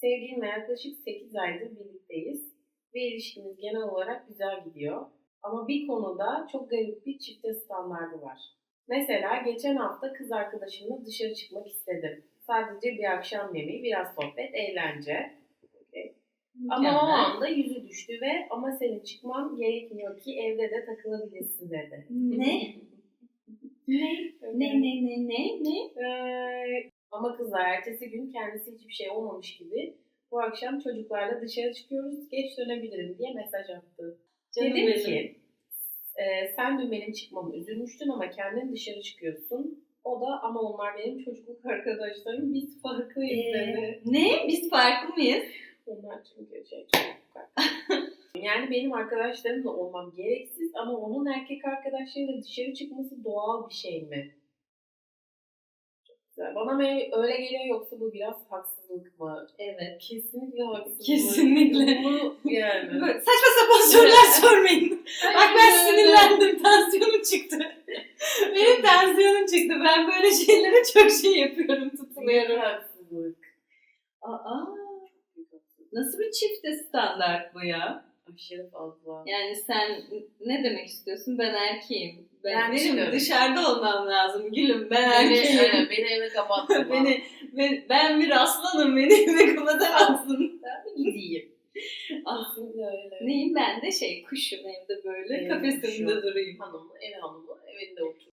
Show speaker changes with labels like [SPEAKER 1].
[SPEAKER 1] Sevgilimle yaklaşık 8 aydır birlikteyiz ve ilişkimiz genel olarak güzel gidiyor. Ama bir konuda çok garip bir çifte standardı var. Mesela geçen hafta kız arkadaşımla dışarı çıkmak istedim. Sadece bir akşam yemeği, biraz sohbet, eğlence. Ama o anda yüzü düştü ve ama senin çıkman gerekmiyor ki evde de takılabilirsin dedi.
[SPEAKER 2] Ne? Ne? Ne ne ne ne ne?
[SPEAKER 1] Ee, ama kızlar ertesi gün kendisi hiçbir şey olmamış gibi bu akşam çocuklarla dışarı çıkıyoruz geç dönebilirim diye mesaj attı.
[SPEAKER 2] Canım
[SPEAKER 1] Dedim
[SPEAKER 2] benim.
[SPEAKER 1] ki e, sen dün benim çıkmamı üzülmüştün ama kendin dışarı çıkıyorsun. O da ama onlar benim çocukluk arkadaşlarım biz farklıyız
[SPEAKER 2] Ee,
[SPEAKER 1] dedi.
[SPEAKER 2] ne? Biz farklı mıyız?
[SPEAKER 1] Onlar çünkü şey çocukluk arkadaşlarım. Yani benim arkadaşlarımla olmam gereksiz ama onun erkek arkadaşlarıyla dışarı çıkması doğal bir şey mi? Bana mı öyle geliyor yoksa bu biraz haksızlık mı?
[SPEAKER 2] Evet.
[SPEAKER 1] Kesinlikle haksızlık.
[SPEAKER 2] Kesinlikle.
[SPEAKER 1] Bunu yani.
[SPEAKER 2] Böyle saçma sapan sorular sormayın. Bak ben sinirlendim. Tansiyonum çıktı. Benim tansiyonum çıktı. Ben böyle şeylere çok şey yapıyorum. Tutuluyorum.
[SPEAKER 1] haksızlık.
[SPEAKER 2] Aa, nasıl bir çifte standart bu ya?
[SPEAKER 1] Aşırı fazla.
[SPEAKER 2] Yani sen ne demek istiyorsun? Ben erkeğim. Ben,
[SPEAKER 1] Ben
[SPEAKER 2] benim
[SPEAKER 1] çıkıyorum.
[SPEAKER 2] dışarıda olmam lazım gülüm. Ben
[SPEAKER 1] Beni,
[SPEAKER 2] erkeğim.
[SPEAKER 1] aynen, beni eve kapattın.
[SPEAKER 2] beni, ben, ben bir aslanım. Beni eve kapatamazsın.
[SPEAKER 1] Ben bir gideyim.
[SPEAKER 2] Ah,
[SPEAKER 1] Kesinlikle öyle.
[SPEAKER 2] Neyim ben de şey kuşum evde böyle
[SPEAKER 1] Ee,
[SPEAKER 2] kafesimde
[SPEAKER 1] kuşum.
[SPEAKER 2] durayım.
[SPEAKER 1] Hanımı, ev hanımı, evinde oturuyor.